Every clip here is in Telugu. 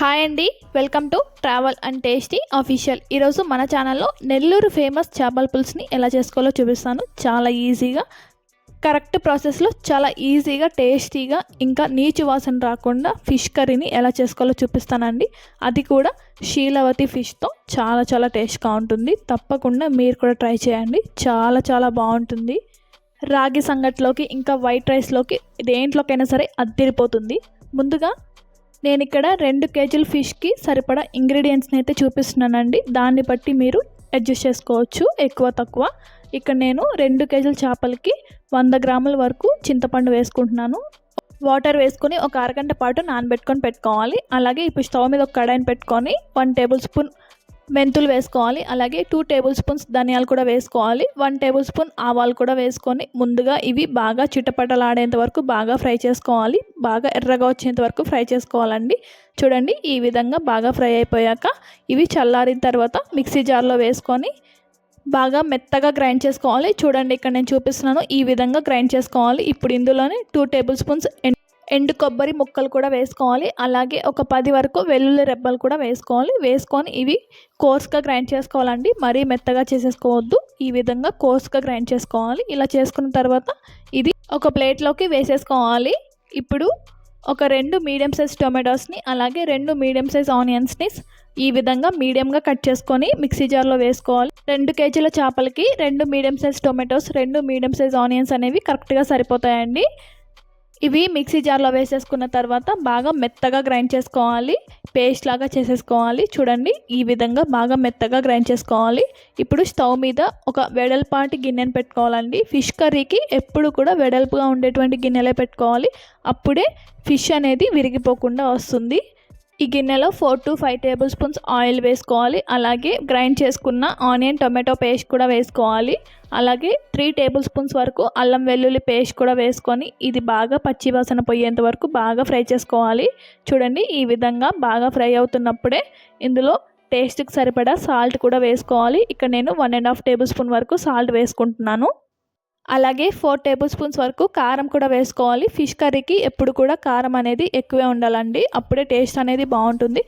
హాయ్ అండి welcome to travel and tasty official ఈరోజు మన ఛానల్లో నెల్లూరు ఫేమస్ చేపల పులుసుని ఎలా చేసుకోవాలో చూపిస్తాను. చాలా ఈజీగా కరెక్ట్ ప్రాసెస్లో చాలా ఈజీగా టేస్టీగా ఇంకా నీచు వాసన రాకుండా ఫిష్ కర్రీని ఎలా చేసుకోవాలో చూపిస్తానండి. అది కూడా శీలవతి ఫిష్తో చాలా చాలా టేస్ట్గా ఉంటుంది. తప్పకుండా మీరు కూడా ట్రై చేయండి. చాలా చాలా బాగుంటుంది. రాగి సంగట్లోకి ఇంకా వైట్ రైస్లోకి దేంట్లోకైనా సరే అద్దెరిపోతుంది. ముందుగా నేను ఇక్కడ రెండు కేజీల ఫిష్కి సరిపడా ఇంగ్రీడియంట్స్ని అయితే చూపిస్తున్నానండి. దాన్ని బట్టి మీరు అడ్జస్ట్ చేసుకోవచ్చు ఎక్కువ తక్కువ. ఇక్కడ నేను రెండు కేజీల చేపలకి వంద గ్రాముల వరకు చింతపండు వేసుకుంటున్నాను. వాటర్ వేసుకొని ఒక అరగంట పాటు నానబెట్టుకొని పెట్టుకోవాలి. అలాగే ఇప్పుడు స్టవ్ మీద ఒక కడాయిని పెట్టుకొని వన్ టేబుల్ స్పూన్ మెంతులు వేసుకోవాలి. అలాగే టూ టేబుల్ స్పూన్స్ ధనియాలు కూడా వేసుకోవాలి. వన్ టేబుల్ స్పూన్ ఆవాలు కూడా వేసుకొని ముందుగా ఇవి బాగా చిటపటలాడేంత వరకు బాగా ఫ్రై చేసుకోవాలి. బాగా ఎర్రగా వచ్చేంత వరకు ఫ్రై చేసుకోవాలండి. చూడండి ఈ విధంగా బాగా ఫ్రై అయిపోయాక ఇవి చల్లారిన తర్వాత మిక్సీ జార్లో వేసుకొని బాగా మెత్తగా గ్రైండ్ చేసుకోవాలి. చూడండి ఇక్కడ నేను చూపిస్తున్నాను ఈ విధంగా గ్రైండ్ చేసుకోవాలి. ఇప్పుడు ఇందులోనే టూ టేబుల్ స్పూన్స్ ఎండు కొబ్బరి ముక్కలు కూడా వేసుకోవాలి. అలాగే ఒక పది వరకు వెల్లుల్లి రెబ్బలు కూడా వేసుకోవాలి. వేసుకొని ఇవి కోర్స్గా గ్రైండ్ చేసుకోవాలండి. మరీ మెత్తగా చేసేసుకోవద్దు. ఈ విధంగా కోర్స్గా గ్రైండ్ చేసుకోవాలి. ఇలా చేసుకున్న తర్వాత ఇది ఒక ప్లేట్లోకి వేసేసుకోవాలి. ఇప్పుడు ఒక రెండు మీడియం సైజ్ టొమాటోస్ని అలాగే రెండు మీడియం సైజ్ ఆనియన్స్ని ఈ విధంగా మీడియంగా కట్ చేసుకొని మిక్సీ జార్లో వేసుకోవాలి. రెండు కేజీల చేపలకి రెండు మీడియం సైజ్ టొమాటోస్ రెండు మీడియం సైజ్ ఆనియన్స్ అనేవి కరెక్ట్గా సరిపోతాయండి. ఇవి మిక్సీ జార్లో వేసేసుకున్న తర్వాత బాగా మెత్తగా గ్రైండ్ చేసుకోవాలి. పేస్ట్ లాగా చేసేసుకోవాలి. చూడండి ఈ విధంగా బాగా మెత్తగా గ్రైండ్ చేసుకోవాలి. ఇప్పుడు స్టవ్ మీద ఒక వెడల్పాటి గిన్నెను పెట్టుకోవాలండి. ఫిష్ కర్రీకి ఎప్పుడు కూడా వెడల్పుగా ఉండేటువంటి గిన్నెలే పెట్టుకోవాలి. అప్పుడే ఫిష్ అనేది విరిగిపోకుండా వస్తుంది. ఈ గిన్నెలో four to five tablespoons oil వేసుకోవాలి. అలాగే గ్రైండ్ చేసుకున్న ఆనియన్ టొమాటో పేస్ట్ కూడా వేసుకోవాలి. అలాగే త్రీ టేబుల్ స్పూన్స్ వరకు అల్లం వెల్లుల్లి పేస్ట్ కూడా వేసుకొని ఇది బాగా పచ్చివాసన పోయేంత వరకు బాగా ఫ్రై చేసుకోవాలి. చూడండి ఈ విధంగా బాగా ఫ్రై అవుతున్నప్పుడే ఇందులో టేస్ట్కి సరిపడా సాల్ట్ కూడా వేసుకోవాలి. ఇక్కడ నేను one and half tablespoon వరకు సాల్ట్ వేసుకుంటున్నాను. అలాగే ఫోర్ టేబుల్ స్పూన్స్ వరకు కారం కూడా వేసుకోవాలి. ఫిష్ కర్రీకి ఎప్పుడు కూడా కారం అనేది ఎక్కువే ఉండాలండి. అప్పుడే టేస్ట్ అనేది బాగుంటుంది.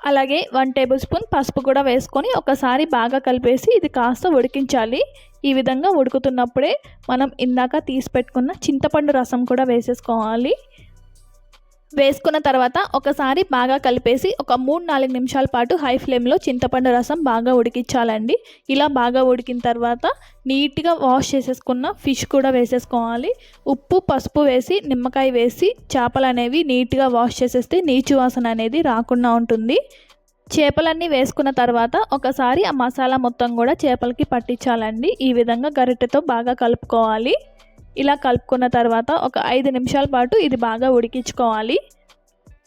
అలాగే వన్ టేబుల్ స్పూన్ పసుపు కూడా వేసుకొని ఒకసారి బాగా కలిపేసి ఇది కాస్త ఉడికించాలి. ఈ విధంగా ఉడుకుతున్నప్పుడే మనం ఇందాక తీసి పెట్టుకున్న చింతపండు రసం కూడా వేసేసుకోవాలి. వేసుకున్న తర్వాత ఒకసారి బాగా కలిపేసి ఒక మూడు నాలుగు నిమిషాల పాటు హై ఫ్లేమ్లో చింతపండు రసం బాగా ఉడికించాలండి. ఇలా బాగా ఉడికిన తర్వాత నీట్గా వాష్ చేసేసుకున్న ఫిష్ కూడా వేసేసుకోవాలి. ఉప్పు పసుపు వేసి నిమ్మకాయ వేసి చేపలు అనేవి నీట్గా వాష్ చేసేస్తే నీచు వాసన అనేది రాకుండా ఉంటుంది. చేపలన్నీ వేసుకున్న తర్వాత ఒకసారి ఆ మసాలా మొత్తం కూడా చేపలకి పట్టించాలండి. ఈ విధంగా గరిటెతో బాగా కలుపుకోవాలి. ఇలా కలుపుకున్న తర్వాత ఒక ఐదు నిమిషాల పాటు ఇది బాగా ఉడికించుకోవాలి.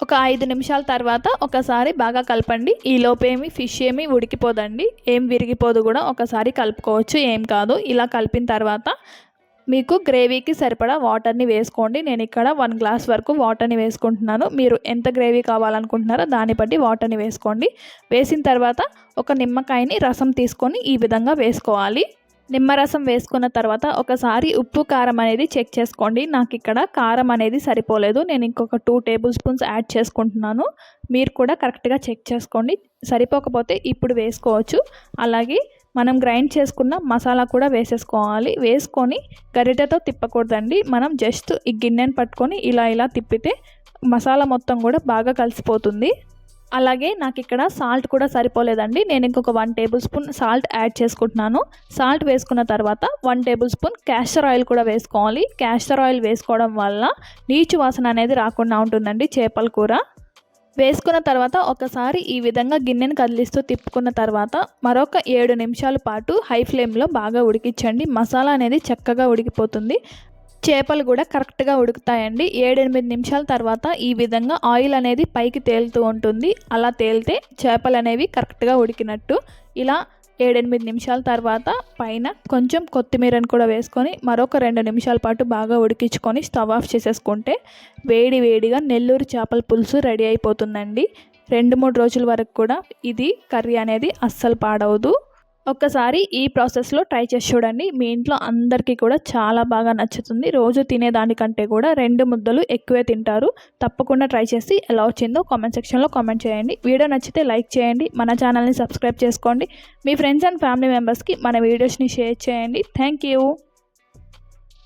ఒక ఐదు నిమిషాల తర్వాత ఒకసారి బాగా కలపండి. ఈ లోపేమి ఫిష్ ఏమి ఉడికిపోదండి. ఏం విరిగిపోదు కూడా ఒకసారి కలుపుకోవచ్చు. ఏం కాదు. ఇలా కలిపిన తర్వాత మీకు గ్రేవీకి సరిపడా వాటర్ని వేసుకోండి. నేను ఇక్కడ వన్ గ్లాస్ వరకు వాటర్ని వేసుకుంటున్నాను. మీరు ఎంత గ్రేవీ కావాలనుకుంటున్నారో దాన్ని బట్టి వాటర్ని వేసుకోండి. వేసిన తర్వాత ఒక నిమ్మకాయని రసం తీసుకొని ఈ విధంగా వేసుకోవాలి. నిమ్మరసం వేసుకున్న తర్వాత ఒకసారి ఉప్పు కారం అనేది చెక్ చేసుకోండి. నాకు ఇక్కడ కారం అనేది సరిపోలేదు. నేను ఇంకొక టూ టేబుల్ స్పూన్స్ యాడ్ చేసుకుంటున్నాను. మీరు కూడా కరెక్ట్గా చెక్ చేసుకోండి. సరిపోకపోతే ఇప్పుడు వేసుకోవచ్చు. అలాగే మనం గ్రైండ్ చేసుకున్న మసాలా కూడా వేసేసుకోవాలి. వేసుకొని గరిటెతో తిప్పకూడదండి. మనం జస్ట్ ఈ గిన్నెను పట్టుకొని ఇలా ఇలా తిప్పితే మసాలా మొత్తం కూడా బాగా కలిసిపోతుంది. అలాగే నాకు ఇక్కడ సాల్ట్ కూడా సరిపోలేదండి. నేను ఇంకొక one tablespoon salt add చేసుకుంటున్నాను. సాల్ట్ వేసుకున్న తర్వాత one tablespoon castor oil కూడా వేసుకోవాలి. క్యాస్టర్ ఆయిల్ వేసుకోవడం వల్ల నీచు వాసన అనేది రాకుండా ఉంటుందండి చేపల కూర. వేసుకున్న తర్వాత ఒకసారి ఈ విధంగా గిన్నెను కదిలిస్తూ తిప్పుకున్న తర్వాత మరొక ఏడు నిమిషాల పాటు హై ఫ్లేమ్లో బాగా ఉడికించండి. మసాలా అనేది చక్కగా ఉడికిపోతుంది. చేపలు కూడా కరెక్ట్గా ఉడుకుతాయండి. ఏడెనిమిది నిమిషాల తర్వాత ఈ విధంగా ఆయిల్ అనేది పైకి తేలుతూ ఉంటుంది. అలా తేలితే చేపలు అనేవి కరెక్ట్గా ఉడికినట్టు. ఇలా ఏడెనిమిది నిమిషాల తర్వాత పైన కొంచెం కొత్తిమీరను కూడా వేసుకొని మరొక రెండు నిమిషాల పాటు బాగా ఉడికించుకొని స్టవ్ ఆఫ్ చేసేసుకుంటే వేడి వేడిగా నెల్లూరు చేపల పులుసు రెడీ అయిపోతుందండి. రెండు మూడు రోజుల వరకు కూడా ఇది కర్రీ అనేది అస్సలు పాడవదు. ఒక్కసారి ఈ ప్రాసెస్లో ట్రై చేసి చూడండి. మీ ఇంట్లో అందరికీ కూడా చాలా బాగా నచ్చుతుంది. రోజు తినేదానికంటే కూడా రెండు ముద్దలు ఎక్కువే తింటారు. తప్పకుండా ట్రై చేసి ఎలా వచ్చిందో కామెంట్ సెక్షన్లో కామెంట్ చేయండి. వీడియో నచ్చితే లైక్ చేయండి. మన ఛానల్ని సబ్స్క్రైబ్ చేసుకోండి. మీ ఫ్రెండ్స్ అండ్ ఫ్యామిలీ మెంబర్స్కి మన వీడియోస్ని షేర్ చేయండి. Thank you